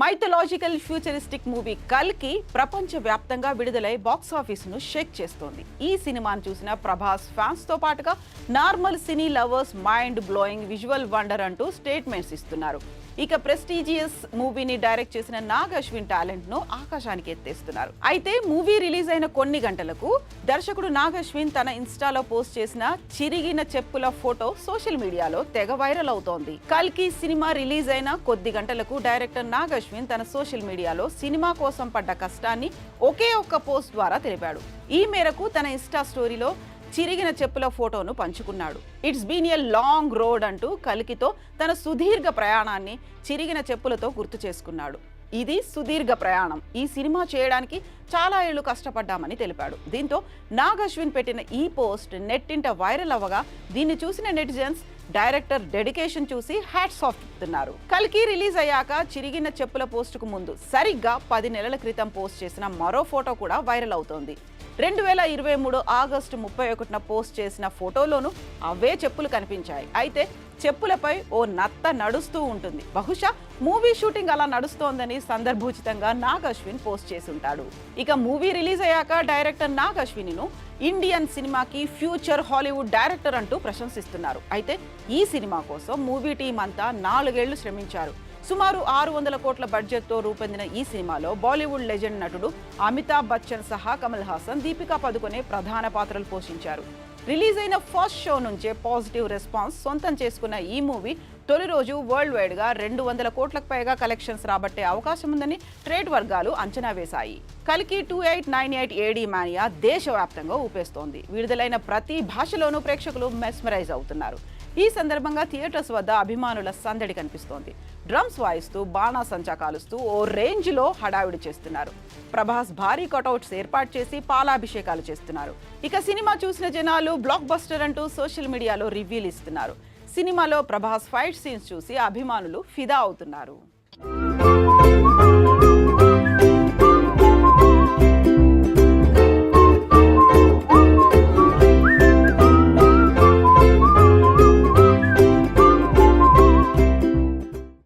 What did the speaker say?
Mythological futuristic movie కల్కి ప్రపంచ వ్యాప్తంగా విడుదలై బాక్స్ షేక్ చేస్తోంది. ఈ సినిమాను చూసిన ప్రభాస్ ఫ్యాన్స్తో పాటుగా normal cine lovers mind blowing visual wonder అంటూ స్టేట్మెంట్స్ ఇస్తున్నారు. ఇక ప్రెస్టీజియస్ మూవీని డైరెక్ట్ చేసిన నాగ్ అశ్విన్ టాలెంట్ను ఆకాశానికి ఎత్తేస్తున్నారు. అయితే మూవీ రిలీజ్ అయిన కొన్ని గంటలకు దర్శకుడు నాగ్ అశ్విన్ తన ఇన్స్టాలో పోస్ట్ చేసిన చిరిగిన చెప్పుల ఫోటో సోషల్ మీడియాలో తెగ వైరల్ అవుతోంది. కల్కి సినిమా రిలీజ్ అయిన కొద్ది గంటలకు డైరెక్టర్ నాగ్ అశ్విన్ తన సోషల్ మీడియాలో సినిమా కోసం పడ్డ కష్టాన్ని ఒకే ఒక్క పోస్ట్ ద్వారా తెలిపాడు. ఈ మేరకు తన ఇన్స్టా స్టోరీలో చిరిగిన చెప్పుల ఫోటోను పంచుకున్నాడు. It's been a long road అంటూ కలికితో తన సుదీర్ఘ ప్రయాణాన్ని చిరిగిన చెప్పులతో గుర్తు చేసుకున్నాడు. ఇది సుదీర్ఘ ప్రయాణం. ఈ సినిమా చేయడానికి చాలా ఏళ్ళు కష్టపడ్డామని తెలిపాడు. దీంతో నాగ్ అశ్విన్ పెట్టిన ఈ పోస్ట్ నెట్టింట వైరల్ అవ్వగా దీన్ని చూసిన నెటిజన్స్ డైరెక్టర్ డెడికేషన్ చూసి హ్యాట్స్ ఆఫ్ చెప్తున్నారు. కల్కి రిలీజ్ అయ్యాక చిరిగిన చెప్పుల పోస్టుకు ముందు సరిగ్గా పది నెలల క్రితం పోస్ట్ చేసిన మరో ఫోటో కూడా వైరల్ అవుతోంది. రెండు వేల ఇరవై మూడు ఆగస్టు ముప్పై ఒకటిన పోస్ట్ చేసిన ఫోటోలోనూ అవే చెప్పులు కనిపించాయి. అయితే చెప్పులపై ఓ నత్త నడుస్తూ ఉంటుంది. బహుశా మూవీ షూటింగ్ అలా నడుస్తోందని సందర్భోచితంగా నాగ్ అశ్విన్ పోస్ట్ చేసి ఉంటాడు ఇక మూవీ రిలీజ్ అయ్యాక డైరెక్టర్ నాగ్ అశ్విన్ను ఇండియన్ సినిమాకి ఫ్యూచర్ హాలీవుడ్ డైరెక్టర్ అంటూ ప్రశంసిస్తున్నారు. అయితే ఈ సినిమా కోసం మూవీ టీం అంతా నాలుగేళ్ళు శ్రమించారు. సుమారు ఆరు వందల కోట్ల బడ్జెట్తో రూపొందిన ఈ సినిమాలో బాలీవుడ్ లెజెండ్ నటుడు అమితాబ్ బచ్చన్ సహా కమల్ హాసన్ దీపికా పదుకొనే ప్రధాన పాత్రలు పోషించారు. రిలీజ్ అయిన ఫస్ట్ షో నుంచే పాజిటివ్ రెస్పాన్స్ సొంతం చేసుకున్న ఈ మూవీ తొలి రోజు వరల్డ్ వైడ్గా రెండు వందల కోట్లకు పైగా కలెక్షన్స్ రాబట్టే అవకాశం ఉందని ట్రేడ్ వర్గాలు అంచనా వేశాయి. కలికి two eight nine eight AD mania దేశవ్యాప్తంగా ఊపేస్తోంది. విడుదలైన ప్రతి భాషలోనూ ప్రేక్షకులు మెస్మరైజ్ అవుతున్నారు. ఈ సందర్భంగా థియేటర్స్ వద్ద అభిమానుల సందడి కనిపిస్తోంది. డ్రమ్స్ వాయిస్తూ బాణాసంచా కాలుస్తూ ఓ రేంజ్లో హడావిడి చేస్తున్నారు. ప్రభాస్ భారీ కటౌట్స్ ఏర్పాటు చేసి పాలాభిషేకాలు చేస్తున్నారు. ఇక సినిమా చూసిన జనాలు బ్లాక్ బస్టర్ అంటూ సోషల్ మీడియాలో రివ్యూలు ఇస్తున్నారు. సినిమాలో ప్రభాస్ ఫైట్ సీన్స్ చూసి అభిమానులు ఫిదా అవుతున్నారు.